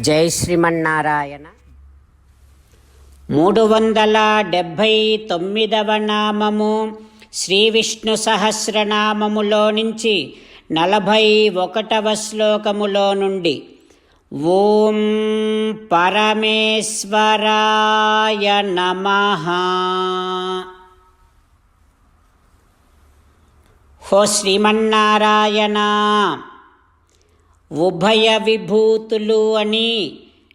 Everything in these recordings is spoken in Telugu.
జై శ్రీమన్నారాయణ. మూడు వందల డెబ్భై తొమ్మిదవ నామము శ్రీ విష్ణు సహస్రనామములో నుంచి నలభై ఒకటవ శ్లోకములో నుండి ఓం పరమేశ్వరాయ నమ. హో శ్రీమన్నారాయణ. ఉభయ విభూతులు అని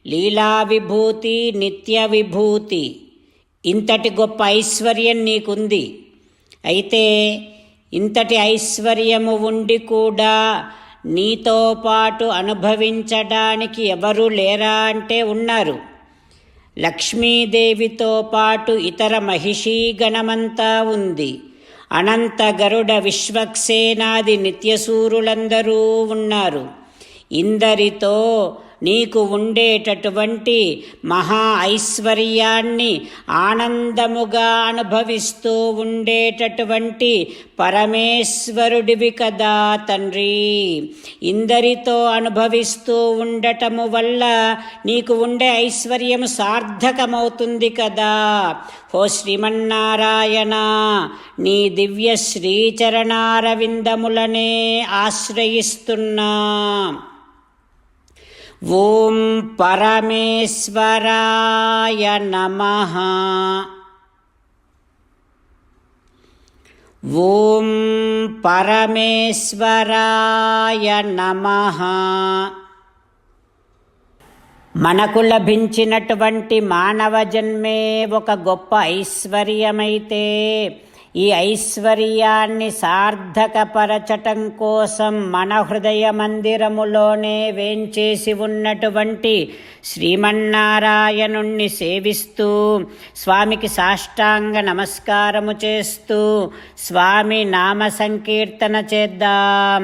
లీలా విభూతి నిత్య విభూతి ఇంతటి గొప్ప ఐశ్వర్యం నీకుంది. అయితే ఇంతటి ఐశ్వర్యము ఉండి కూడా నీతో పాటు అనుభవించడానికి ఎవరు లేరా అంటే ఉన్నారు. లక్ష్మీదేవితో పాటు ఇతర మహిషీ గణమంతా ఉంది. అనంత గరుడ విశ్వక్సేనాది నిత్యసూరులందరూ ఉన్నారు. ఇందరితో నీకు ఉండేటటువంటి మహా ఐశ్వర్యాన్ని ఆనందముగా అనుభవిస్తూ ఉండేటటువంటి పరమేశ్వరుడివి కదా తండ్రి. ఇందరితో అనుభవిస్తూ ఉండటము వల్ల నీకు ఉండే ఐశ్వర్యం సార్థకమవుతుంది కదా. ఓ శ్రీమన్నారాయణ నీ దివ్య శ్రీచరణారవిందములనే ఆశ్రయిస్తున్నా. ఓం పరమేశ్వరాయ నమ. ఓం పరమేశ్వరాయ నమ. మనకు లభించినటువంటి మానవ జన్మే ఒక గొప్ప ఐశ్వర్యమైతే ఈ ఐశ్వర్యాన్ని సార్థకపరచటం కోసం మన హృదయ మందిరములోనే వేంచేసి ఉన్నటువంటి శ్రీమన్నారాయణుణ్ణి సేవిస్తూ స్వామికి సాష్టాంగ నమస్కారము చేస్తూ స్వామి నామ సంకీర్తన చేద్దాం.